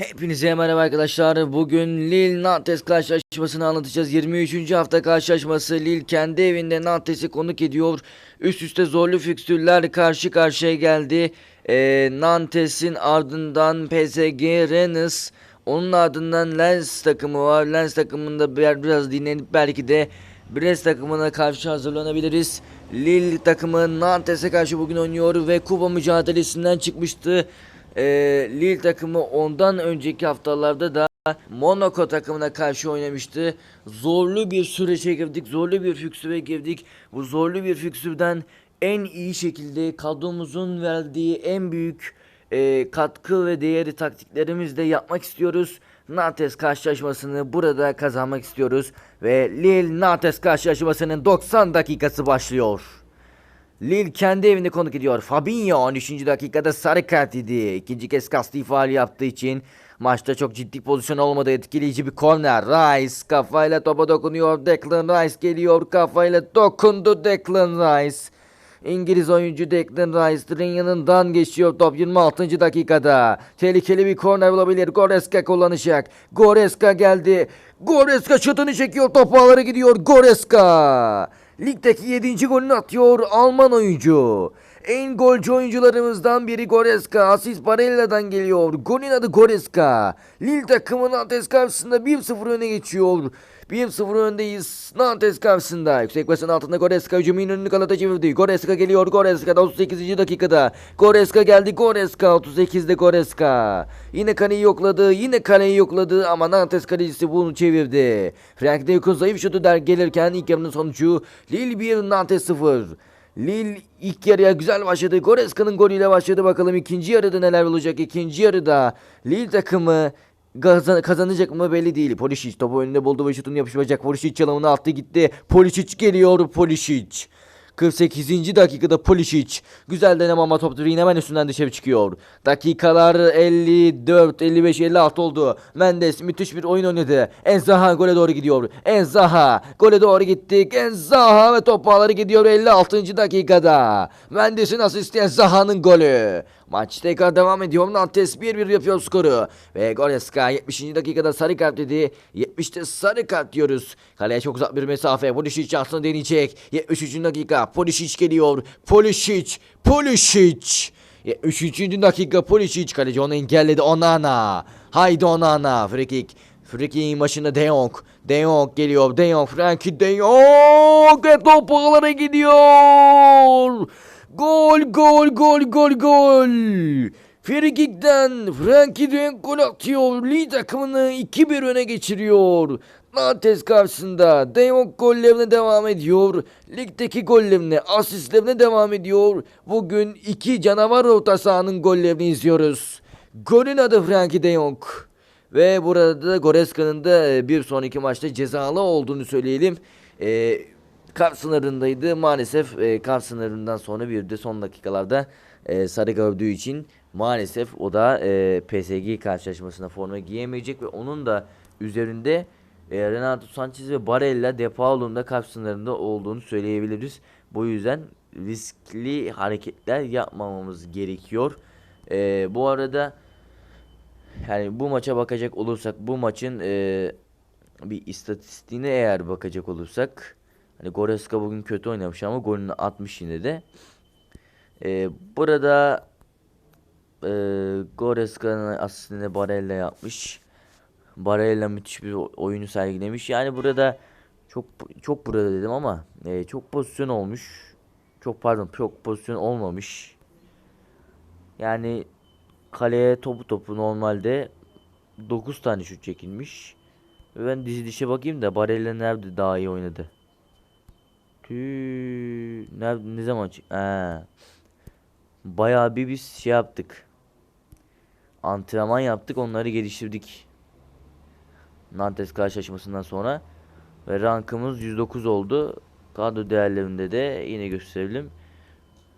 Hepinize merhaba arkadaşlar. Bugün Lille Nantes karşılaşmasını anlatacağız. 23. hafta karşılaşması Lille kendi evinde Nantes'i konuk ediyor. Üst üste zorlu fikstürler karşı karşıya geldi. Ee, Nantes'in ardından PSG Rennes onun ardından Lens takımı var. Lens takımında bir- biraz dinlenip belki de Brest takımına karşı hazırlanabiliriz. Lille takımı Nantes'e karşı bugün oynuyor ve Kupa mücadelesinden çıkmıştı. Ee, Lille takımı ondan önceki haftalarda da Monaco takımına karşı oynamıştı. Zorlu bir süreçe girdik, zorlu bir fiksüre girdik. Bu zorlu bir fiksürden en iyi şekilde kadromuzun verdiği en büyük e, katkı ve değeri taktiklerimizle yapmak istiyoruz. Nantes karşılaşmasını burada kazanmak istiyoruz. Ve Lille Nantes karşılaşmasının 90 dakikası başlıyor. Lille kendi evinde konuk ediyor. Fabinho 13. dakikada sarı kart yedi. İkinci kez kasti faal yaptığı için maçta çok ciddi pozisyon olmadı. Etkileyici bir korner. Rice kafayla topa dokunuyor. Declan Rice geliyor. Kafayla dokundu Declan Rice. İngiliz oyuncu Declan Rice direğin yanından geçiyor top 26. dakikada. Tehlikeli bir korner olabilir. Goreska kullanacak. Goreska geldi. Goreska şutunu çekiyor. Top ağlara gidiyor. Goreska. Ligdeki 7. golünü atıyor Alman oyuncu. En golcü oyuncularımızdan biri Goreska. Asist Barella'dan geliyor. Golün adı Goreska. Lille takımı Nantes karşısında 1-0 öne geçiyor. 1-0 öndeyiz Nantes karşısında. Yüksek basın altında Goreska hücumun önünü kalata çevirdi. Goreska geliyor. Goreska da 38. dakikada. Goreska geldi. Goreska 38'de Goreska. Yine kaleyi yokladı. Yine kaleyi yokladı ama Nantes kalecisi bunu çevirdi. Frank de Yakın zayıf şutu der gelirken ilk yarının sonucu Lille 1 Nantes 0. Lille ilk yarıya güzel başladı. Goreska'nın golüyle başladı. Bakalım ikinci yarıda neler olacak. İkinci yarıda Lille takımı Kazan- kazanacak mı belli değil. Polisic topu önünde buldu ve şutunu yapıştıracak. Polisic çalımını attı gitti. Polisic geliyor Polisic. 48. dakikada Polisic. Güzel deneme ama top direğin hemen üstünden dışarı çıkıyor. Dakikalar 54, 55, 56 oldu. Mendes müthiş bir oyun oynadı. Enzaha gole doğru gidiyor. Enzaha gole doğru gittik. Enzaha ve top ağları gidiyor 56. dakikada. Mendes'in asisti Enzaha'nın golü. Maç tekrar devam ediyor. Nantes 1-1 yapıyor skoru. Ve Goreska 70. dakikada sarı kart dedi. 70'te sarı kart diyoruz. Kaleye çok uzak bir mesafe. Polisic şansını deneyecek. 73. dakika. Polisic geliyor. Polisic. Polisic. 73. dakika Polisic kaleci onu engelledi. Onana. Haydi Onana. Free kick'in başında De Jong. De Jong geliyor. De Jong. Frankie De Jong. Ve top gidiyor. Gol gol gol gol gol. Frikik'ten Frankie de Jong gol atıyor. Lille takımını 2-1 öne geçiriyor. Nantes karşısında De Jong gollerine devam ediyor. Ligdeki gollerine, asistlerine devam ediyor. Bugün iki canavar orta sahanın gollerini izliyoruz. Golün adı Frankie De Jong. Ve burada da Goreska'nın da e, bir sonraki maçta cezalı olduğunu söyleyelim. E, kart sınırındaydı. Maalesef e, kart sınırından sonra bir de son dakikalarda e, sarı gördüğü için maalesef o da e, PSG karşılaşmasına forma giyemeyecek ve onun da üzerinde e, Renato Sanchez ve Barella De Paulo'nun da kart sınırında olduğunu söyleyebiliriz. Bu yüzden riskli hareketler yapmamamız gerekiyor. E, bu arada yani bu maça bakacak olursak bu maçın e, bir istatistiğine eğer bakacak olursak hani Goreska bugün kötü oynamış ama golünü atmış yine de. E, burada e, Goreska'nın asistini Barella yapmış. Barella müthiş bir oyunu sergilemiş. Yani burada çok çok burada dedim ama e, çok pozisyon olmuş. Çok pardon çok pozisyon olmamış. Yani kaleye topu topu normalde 9 tane şut çekilmiş. Ve ben dizi dişe bakayım da Barella nerede daha iyi oynadı. Tüü, nerede ne zaman çık? Ee, bayağı bir biz şey yaptık. Antrenman yaptık, onları geliştirdik. Nantes karşılaşmasından sonra ve rankımız 109 oldu. Kadro değerlerinde de yine gösterelim.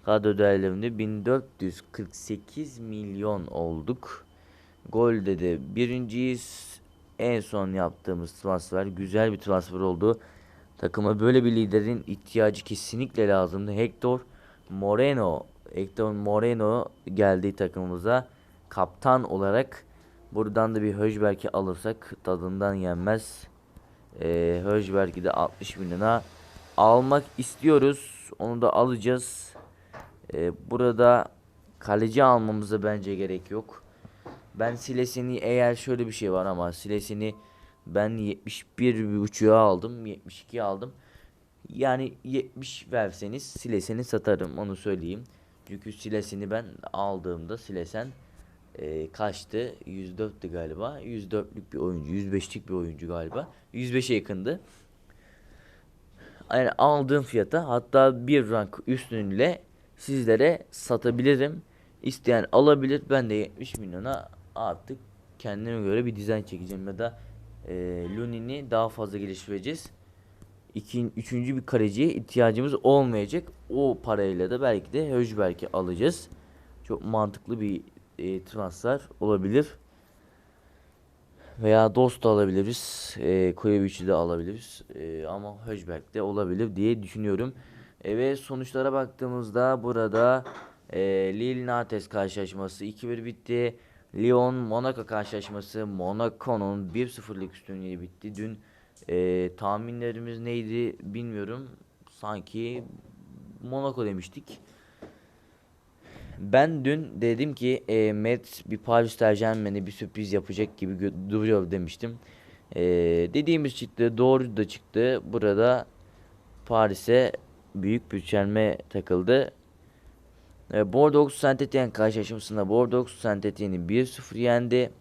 Kadro değerlerinde 1448 milyon olduk. Golde de birinciyiz. En son yaptığımız transfer güzel bir transfer oldu. Takıma böyle bir liderin ihtiyacı kesinlikle lazımdı. Hector Moreno, Hector Moreno geldi takımımıza kaptan olarak Buradan da bir Höjberg'i alırsak tadından yenmez. Ee, Höjberg'i de 60 milyona almak istiyoruz. Onu da alacağız. Ee, burada kaleci almamıza bence gerek yok. Ben Silesini eğer şöyle bir şey var ama Silesini ben 71 buçuğa aldım. 72 aldım. Yani 70 verseniz Silesini satarım onu söyleyeyim. Çünkü Silesini ben aldığımda Silesen e, kaçtı? 104'tü galiba. 104'lük bir oyuncu. 105'lik bir oyuncu galiba. 105'e yakındı. Yani aldığım fiyata hatta bir rank üstünle sizlere satabilirim. İsteyen alabilir. Ben de 70 milyona artık kendime göre bir dizayn çekeceğim ya da e, Lunin'i daha fazla geliştireceğiz. İkin, üçüncü bir kaleciye ihtiyacımız olmayacak. O parayla da belki de Höjberg'i alacağız. Çok mantıklı bir e, transfer olabilir. Veya Dost da alabiliriz. E, Koyevic'i de alabiliriz. E, ama Höjberg de olabilir diye düşünüyorum. E, ve sonuçlara baktığımızda burada e, Lille Nantes karşılaşması 2-1 bitti. Lyon Monaco karşılaşması Monaco'nun 1-0'lık üstünlüğü bitti. Dün e, tahminlerimiz neydi bilmiyorum. Sanki Monaco demiştik. Ben dün dedim ki e, Met bir Paris Saint-Germain'e bir sürpriz yapacak gibi duruyor demiştim. E, dediğimiz çıktı, doğru da çıktı. Burada Paris'e büyük bir çelme takıldı. E, Bordeaux Saint Etienne karşılaşmasında Bordeaux Saint Etienne'i 1-0 yendi.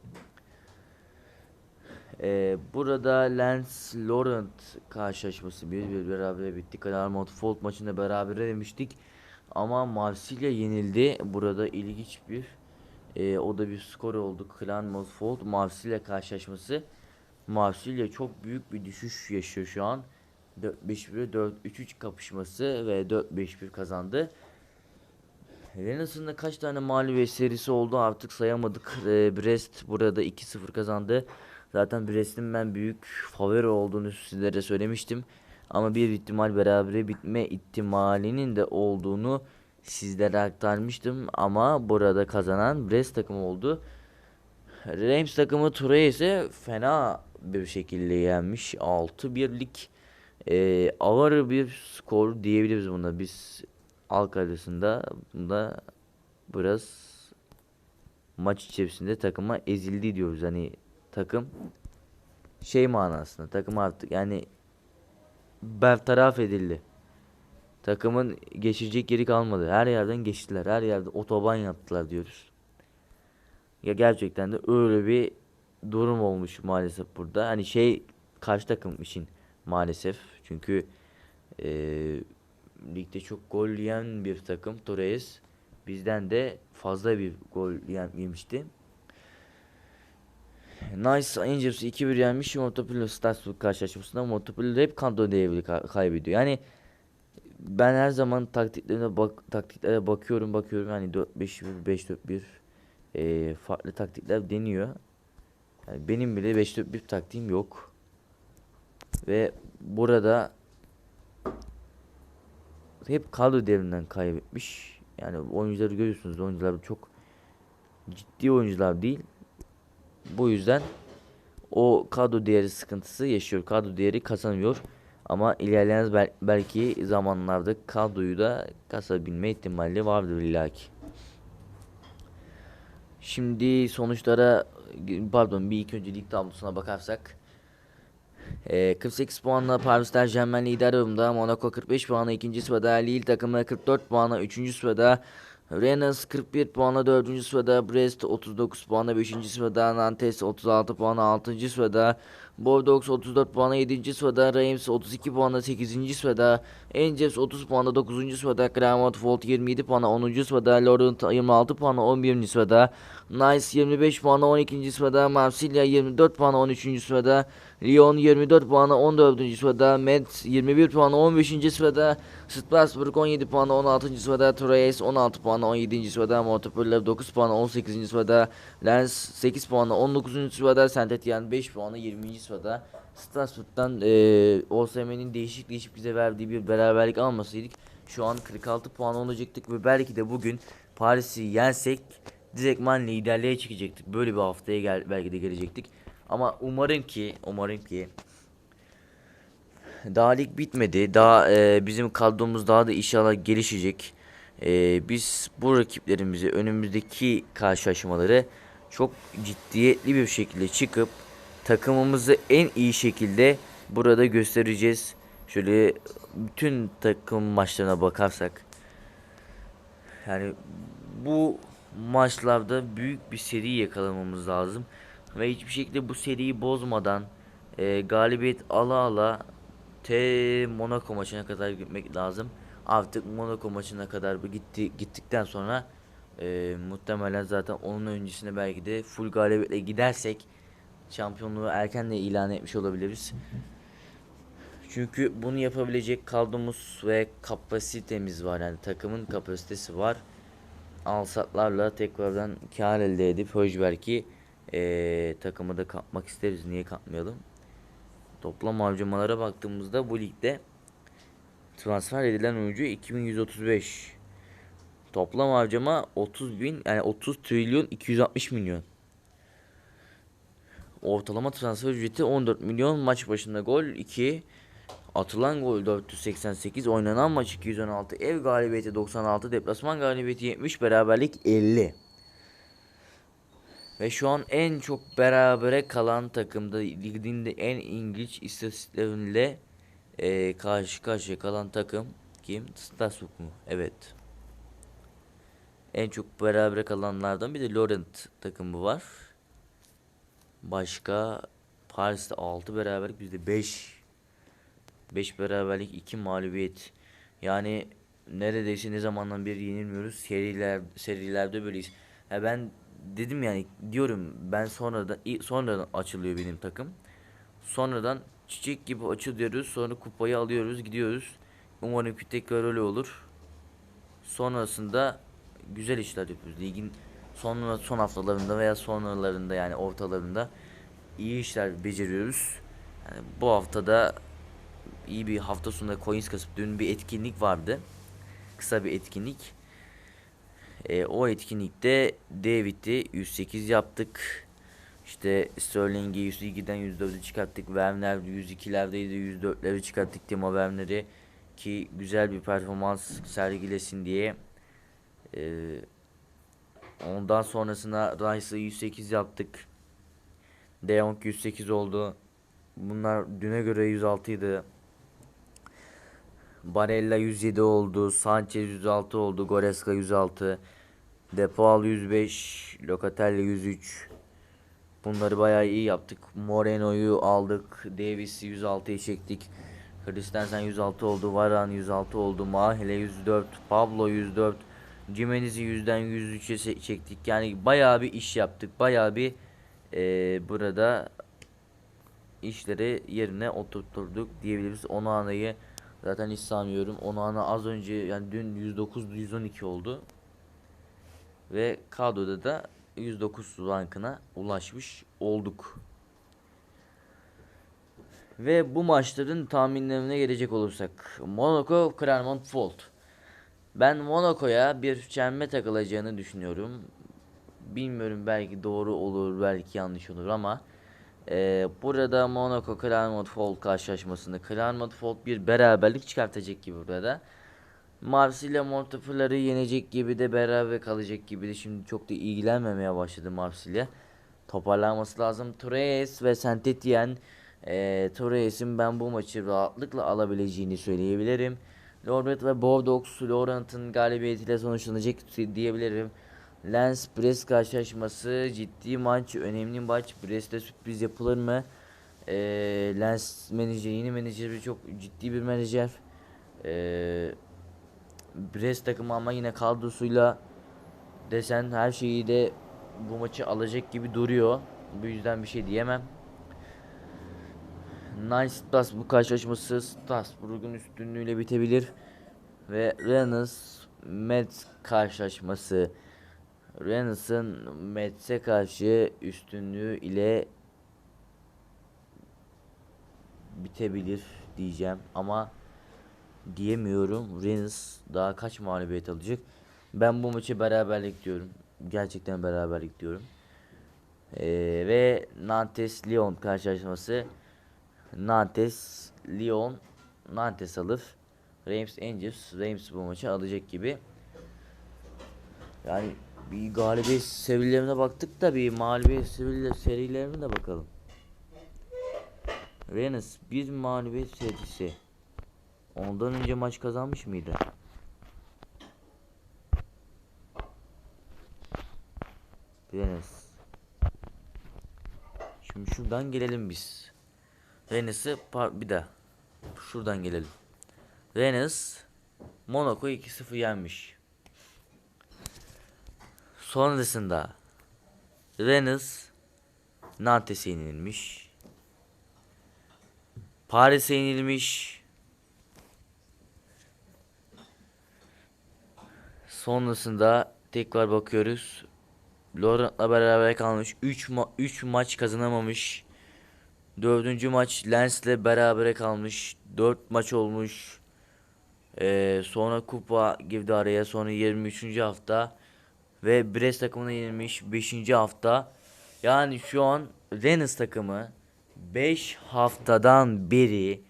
E, burada Lens Laurent karşılaşması 1-1 beraber bitti. Clermont Foot maçında beraber demiştik. Ama Marsilya yenildi. Burada ilginç bir e, o da bir skor oldu. Clermont Foot Marsilya karşılaşması. Marsilya çok büyük bir düşüş yaşıyor şu an. 4-5-1 4-3-3 kapışması ve 4-5-1 kazandı. Rennes'ın kaç tane mağlubiyet serisi oldu artık sayamadık. E, Brest burada 2-0 kazandı. Zaten Brest'in ben büyük favori olduğunu sizlere söylemiştim. Ama bir ihtimal berabere bitme ihtimalinin de olduğunu sizlere aktarmıştım. Ama burada kazanan Brest takımı oldu. Reims takımı Ture ise fena bir şekilde yenmiş. 6-1'lik e, ağır bir skor diyebiliriz buna. Biz halk arasında bunda biraz maç içerisinde takıma ezildi diyoruz. Hani takım şey manasında takım artık yani bertaraf edildi. Takımın geçecek yeri kalmadı. Her yerden geçtiler. Her yerde otoban yaptılar diyoruz. Ya gerçekten de öyle bir durum olmuş maalesef burada. Hani şey karşı takım için maalesef. Çünkü eee ligde çok gol yiyen bir takım Torres. Bizden de fazla bir gol yemişti. Nice Angels'ı 2-1 yenmiş. Montpellier Strasbourg karşılaşmasında Montpellier hep kadro devri ka- kaybediyor. Yani ben her zaman taktiklerine bak taktiklere bakıyorum bakıyorum hani 4-5-1 5-4-1 eee, farklı taktikler deniyor. Yani benim bile 5-4-1 taktiğim yok. Ve burada hep kadro devrinden kaybetmiş. Yani oyuncuları görüyorsunuz. Oyuncular çok ciddi oyuncular değil. Bu yüzden o kadro değeri sıkıntısı yaşıyor. Kadro değeri kazanıyor. Ama ilerleyen bel- belki zamanlarda kadroyu da kasabilme ihtimali vardır illaki. Şimdi sonuçlara pardon bir ilk önce lig tablosuna bakarsak ee, 48 puanla Paris Saint Germain lider durumda. Monaco 45 puanla ikinci sırada. Lille takımı 44 puanla üçüncü sırada. Rennes 41 puanla dördüncü sırada. Brest 39 puanla beşinci sırada. Nantes 36 puanla altıncı sırada. Bordeaux 34 puanla 7. sırada. Reims 32 puanla 8. sırada. Angers 30 puanla 9. sırada. Clermont Foot 27 puanla 10. sırada. Lorient 26 puanla 11. sırada. Nice 25 puanla 12. sırada. Marsilya 24 puanla 13. sırada. Lyon 24 puanla 14. sırada. Metz 21 puanla 15. sırada. Strasbourg 17 puanla 16. sırada. Troyes 16 puanla 17. sırada. Montpellier 9 puanla 18. sırada. Lens 8 puanla 19. sırada. Saint Etienne 5 puanla 20. sırada. Strasbourg'dan e, OSM'nin değişik değişik bize verdiği bir beraberlik almasaydık şu an 46 puan olacaktık ve belki de bugün Paris'i yensek direktman liderliğe çıkacaktık. Böyle bir haftaya gel belki de gelecektik. Ama umarım ki, umarım ki daha lig bitmedi. Daha e, bizim kadromuz daha da inşallah gelişecek. E, biz bu rakiplerimizi önümüzdeki karşılaşmaları çok ciddiyetli bir şekilde çıkıp takımımızı en iyi şekilde burada göstereceğiz. Şöyle bütün takım maçlarına bakarsak yani bu maçlarda büyük bir seri yakalamamız lazım ve hiçbir şekilde bu seriyi bozmadan e, galibiyet ala ala T Monaco maçına kadar gitmek lazım. Artık Monaco maçına kadar gitti gittikten sonra e, muhtemelen zaten onun öncesine belki de full galibiyetle gidersek şampiyonluğu erken de ilan etmiş olabiliriz. Çünkü bunu yapabilecek kadromuz ve kapasitemiz var yani takımın kapasitesi var. Alsatlarla tekrardan kar elde edip Höjberg'i e, takımı da kapmak isteriz. Niye kapmayalım? Toplam harcamalara baktığımızda bu ligde transfer edilen oyuncu 2135. Toplam harcama 30 bin yani 30 trilyon 260 milyon. Ortalama transfer ücreti 14 milyon. Maç başında gol 2. Atılan gol 488. Oynanan maç 216. Ev galibiyeti 96. Deplasman galibiyeti 70. Beraberlik 50. Ve şu an en çok berabere kalan takımda ligin de en ilginç istatistikleriyle e, karşı karşıya kalan takım kim? Stasuk mu? Evet. En çok berabere kalanlardan bir de Laurent takımı var. Başka Paris'te 6 beraberlik bizde 5 5 beraberlik 2 mağlubiyet. Yani neredeyse ne zamandan beri yenilmiyoruz. Seriler serilerde böyleyiz. Ha ben dedim yani diyorum ben sonradan sonradan açılıyor benim takım. Sonradan çiçek gibi açılıyoruz. Sonra kupayı alıyoruz, gidiyoruz. Umarım ki tekrar öyle olur. Sonrasında güzel işler yapıyoruz. Ligin son son haftalarında veya sonralarında yani ortalarında iyi işler beceriyoruz. Yani bu haftada iyi bir hafta sonunda coins kasıp dün bir etkinlik vardı. Kısa bir etkinlik. E, o etkinlikte David'i 108 yaptık. İşte Sterling'i 102'den 104'e çıkarttık. Werner 102'lerdeydi 104'leri çıkarttık Timo Werner'i ki güzel bir performans sergilesin diye. E, ondan sonrasında Rice'ı 108 yaptık. De Jong 108 oldu. Bunlar düne göre 106 idi. Barella 107 oldu. Sanchez 106 oldu. Goreska 106. Depaul 105. Locatelli 103. Bunları bayağı iyi yaptık. Moreno'yu aldık. Davis'i 106'ya çektik. Christensen 106 oldu. Varane 106 oldu. Mahile 104. Pablo 104. Jimenez'i 100'den 103'e se- çektik. Yani bayağı bir iş yaptık. Bayağı bir eee, burada işleri yerine oturtturduk diyebiliriz. Onu anayı zaten hiç sanmıyorum. Onu ana az önce yani dün 109 112 oldu. Ve kadroda da 109 rankına ulaşmış olduk. Ve bu maçların tahminlerine gelecek olursak Monaco Clermont Fold. Ben Monaco'ya bir çelme takılacağını düşünüyorum. Bilmiyorum belki doğru olur belki yanlış olur ama ee, burada Monaco Clermont Fold karşılaşmasında Clermont Fold bir beraberlik çıkartacak gibi burada. Marsilya Montefior'u yenecek gibi de beraber kalacak gibi de şimdi çok da ilgilenmemeye başladı Marsilya. Toparlanması lazım. Torres ve Saint Etienne e, Torres'in ben bu maçı rahatlıkla alabileceğini söyleyebilirim. Lorient ve Bordeaux Laurent'ın galibiyetiyle sonuçlanacak diyebilirim. Lens Brest karşılaşması ciddi maç, önemli maç. Brest'te sürpriz yapılır mı? E, Lens menajer, yeni menajeri çok ciddi bir menajer. Eee Brest takımı ama yine kadrosuyla desen her şeyi de bu maçı alacak gibi duruyor. Bu yüzden bir şey diyemem. Nice Stars bu karşılaşması Strasbourg'un üstünlüğüyle bitebilir. Ve Rennes Metz karşılaşması Rennes'ın Metz'e karşı üstünlüğü ile bitebilir diyeceğim ama diyemiyorum. Rennes daha kaç mağlubiyet alacak? Ben bu maçı beraberlik diyorum. gerçekten beraberlik diyorum. Ee, ve Nantes Lyon karşılaşması Nantes Lyon Nantes alır. Reims Angels Reims bu maçı alacak gibi. Yani bir galibiyet serilerine baktık da bir mağlubiyet seriler, serilerine de bakalım. Rennes bir mağlubiyet serisi. Ondan önce maç kazanmış mıydı? Rennes. Şimdi şuradan gelelim biz. Rennes'i bir daha. Şuradan gelelim. Rennes Monaco 2-0 yenmiş. Sonrasında Rennes Nantes'e yenilmiş. Paris'e yenilmiş. Sonrasında tekrar bakıyoruz. Laurent'la beraber kalmış. 3 ma 3 maç kazanamamış. Dördüncü maç Lens'le berabere kalmış. 4 maç olmuş. Ee, sonra kupa girdi araya. Sonra 23. hafta ve Brest takımına yenilmiş 5. hafta. Yani şu an Rennes takımı 5 haftadan beri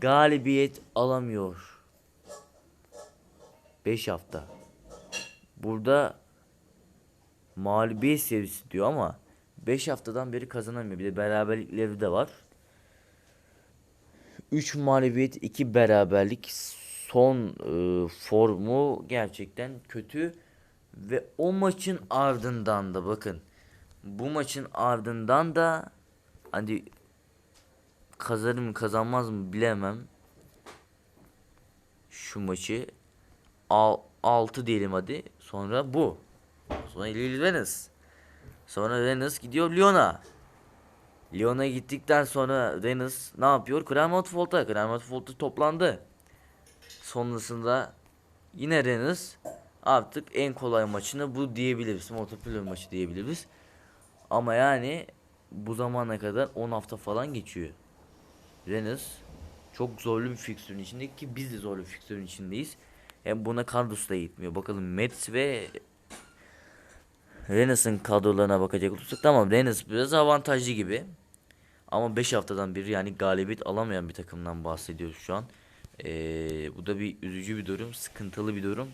galibiyet alamıyor. 5 hafta. Burada mağlubiyet seviyesi diyor ama 5 haftadan beri kazanamıyor. Bir de beraberlikleri de var. 3 mağlubiyet, 2 beraberlik. Son e, formu gerçekten kötü. Ve o maçın ardından da bakın. Bu maçın ardından da hani kazanır mı kazanmaz mı bilemem. Şu maçı al, 6 diyelim hadi. Sonra bu. Sonra Lille. Sonra Rennes gidiyor Lyon'a. Lyon'a gittikten sonra Rennes ne yapıyor? Clermont-Font'a. Clermont-Font'a toplandı. Sonrasında yine Rennes artık en kolay maçını bu diyebiliriz. Montpellier maçı diyebiliriz. Ama yani bu zamana kadar 10 hafta falan geçiyor. Rennes çok zorlu bir fikstürün içinde ki biz de zorlu bir fikstürün içindeyiz. Hem buna kadrosu da yetmiyor. Bakalım Mets ve Rennes'in kadrolarına bakacak olursak tamam Rennes biraz avantajlı gibi. Ama 5 haftadan beri yani galibiyet alamayan bir takımdan bahsediyoruz şu an. Ee, bu da bir üzücü bir durum, sıkıntılı bir durum.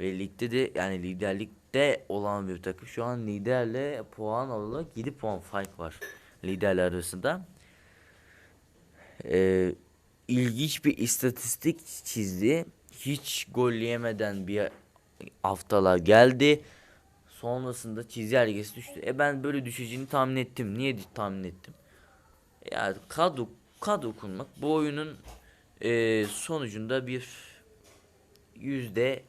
Ve ligde de yani liderlikte olan bir takım. Şu an liderle puan olarak 7 puan fark var liderler arasında. Ee, ilginç bir istatistik çizdi. Hiç gol yemeden bir haftalar geldi. Sonrasında çizelgesi düştü. E ben böyle düşeceğini tahmin ettim. Niye tahmin ettim? Yani kadro kadro kurmak bu oyunun e, sonucunda bir yüzde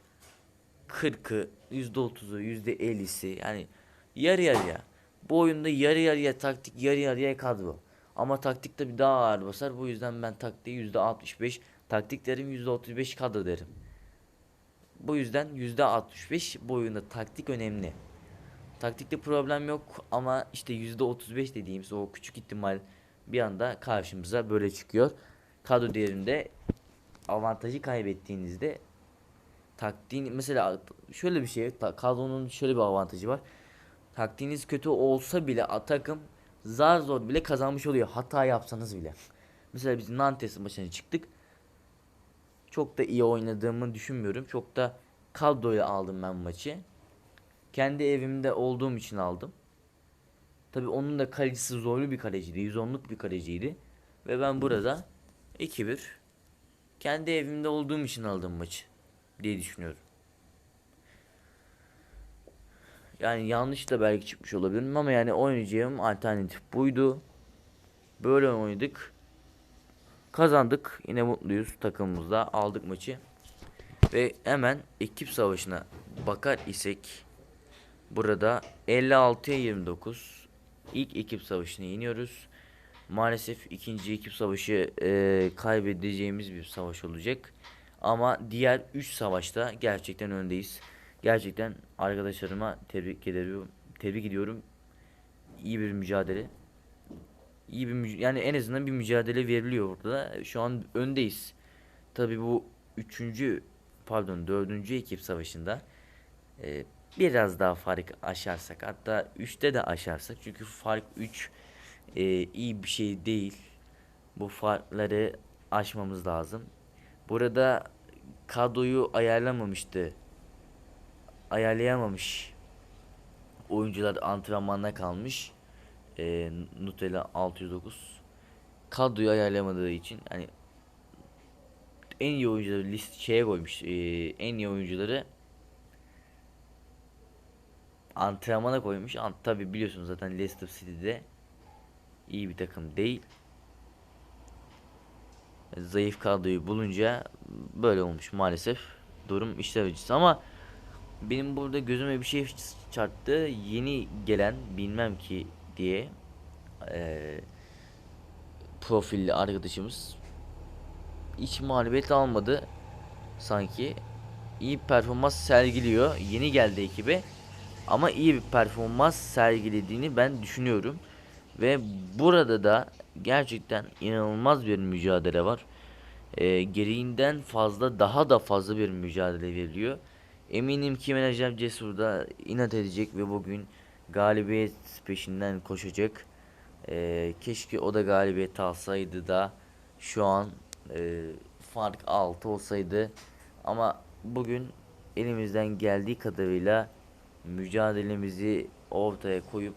40'ı, yüzde 30'u, yüzde 50'si yani yarı yarıya. Bu oyunda yarı yarıya taktik, yarı yarıya kadro. Ama taktik tabi daha ağır basar. Bu yüzden ben taktiği yüzde 65, taktik derim yüzde 35 kadro derim. Bu yüzden yüzde 65 bu oyunda taktik önemli. Taktikte problem yok ama işte yüzde 35 dediğimiz o küçük ihtimal bir anda karşımıza böyle çıkıyor. Kadro değerinde avantajı kaybettiğinizde taktiğin mesela şöyle bir şey kadronun şöyle bir avantajı var. Taktiğiniz kötü olsa bile takım zar zor bile kazanmış oluyor hata yapsanız bile. mesela biz Nantes maçına çıktık. Çok da iyi oynadığımı düşünmüyorum. Çok da kadroya aldım ben maçı. Kendi evimde olduğum için aldım. Tabi onun da kalecisi zorlu bir kaleciydi. 110'luk bir kaleciydi. Ve ben burada 2-1 kendi evimde olduğum için aldım maçı diye düşünüyorum. Yani yanlış da belki çıkmış olabilirim ama yani oynayacağım alternatif buydu. Böyle oynadık. Kazandık. Yine mutluyuz takımımızda. Aldık maçı. Ve hemen ekip savaşına bakar isek burada 56'ya 29 ilk ekip savaşını yeniyoruz. Maalesef ikinci ekip savaşı e, kaybedeceğimiz bir savaş olacak. Ama diğer 3 savaşta gerçekten öndeyiz. Gerçekten arkadaşlarıma tebrik ediyorum. Tebrik ediyorum. İyi bir mücadele. İyi bir yani en azından bir mücadele veriliyor burada. Şu an öndeyiz. Tabii bu üçüncü pardon dördüncü ekip savaşında e, biraz daha fark aşarsak hatta 3'te de aşarsak çünkü fark 3 e, iyi bir şey değil. Bu farkları aşmamız lazım. Burada kadroyu ayarlamamıştı. Ayarlayamamış. Oyuncular antrenmanda kalmış. E, Nutella 609. Kadroyu ayarlamadığı için hani en iyi oyuncuları list şeye koymuş. E, en iyi oyuncuları antrenmana koymuş. An tabi biliyorsunuz zaten Leicester City'de iyi bir takım değil. Zayıf kadroyu bulunca böyle olmuş maalesef. Durum işler acısı ama benim burada gözüme bir şey çarptı. Yeni gelen bilmem ki diye eee profilli arkadaşımız hiç mağlubiyet almadı sanki. İyi performans sergiliyor. Yeni geldi ekibe. Ama iyi bir performans sergilediğini ben düşünüyorum. Ve burada da gerçekten inanılmaz bir mücadele var. Ee, gereğinden fazla daha da fazla bir mücadele veriliyor. Eminim ki menajer Cesur da inat edecek ve bugün galibiyet peşinden koşacak. Ee, keşke o da galibiyet alsaydı da şu an e, fark 6 olsaydı. Ama bugün elimizden geldiği kadarıyla mücadelemizi ortaya koyup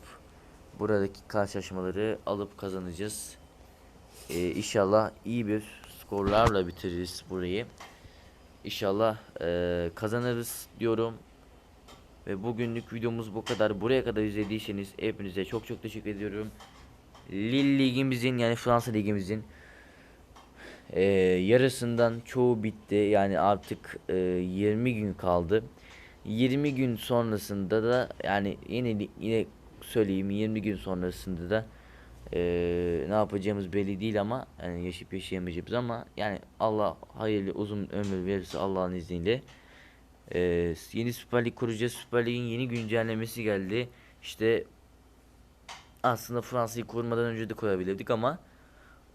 buradaki karşılaşmaları alıp kazanacağız. Ee, inşallah iyi bir skorlarla bitiririz burayı. İnşallah e, kazanırız diyorum. Ve bugünlük videomuz bu kadar. Buraya kadar izlediyseniz hepinize çok çok teşekkür ediyorum. Lille ligimizin yani Fransa ligimizin e, yarısından çoğu bitti. Yani artık e, 20 gün kaldı. 20 gün sonrasında da yani yine yine söyleyeyim 20 gün sonrasında da e, ne yapacağımız belli değil ama yani yaşayıp yaşayamayacağız ama yani Allah hayırlı uzun ömür verirse Allah'ın izniyle e, yeni Süper Lig kuracağız. Süper Lig'in yeni güncellemesi geldi. İşte aslında Fransa'yı kurmadan önce de koyabilirdik ama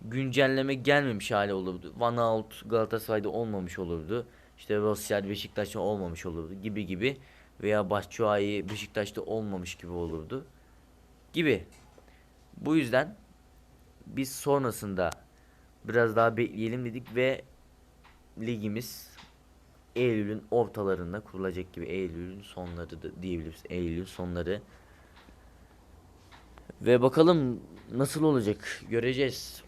güncelleme gelmemiş hali olurdu. Van Aert Galatasaray'da olmamış olurdu. İşte Rossiyad Beşiktaş'ta olmamış olurdu gibi gibi veya Başçuay'ı Beşiktaş'ta olmamış gibi olurdu gibi. Bu yüzden biz sonrasında biraz daha bekleyelim dedik ve ligimiz Eylül'ün ortalarında kurulacak gibi Eylül'ün sonları da diyebiliriz. Eylül sonları. Ve bakalım nasıl olacak göreceğiz.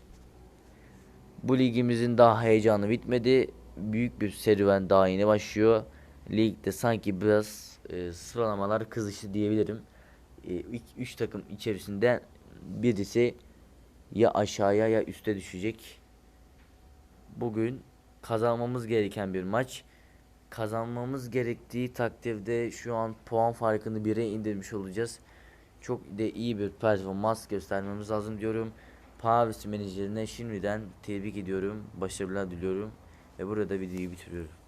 Bu ligimizin daha heyecanı bitmedi. Büyük bir serüven daha yeni başlıyor. Ligde sanki biraz e, sıralamalar kızıştı diyebilirim. 3 e, takım içerisinde birisi ya aşağıya ya üste düşecek. Bugün kazanmamız gereken bir maç. Kazanmamız gerektiği takdirde şu an puan farkını 1'e indirmiş olacağız. Çok de iyi bir performans göstermemiz lazım diyorum. Paris menajerine şimdiden tebrik ediyorum. Başarılar diliyorum. Ve burada videoyu bitiriyorum.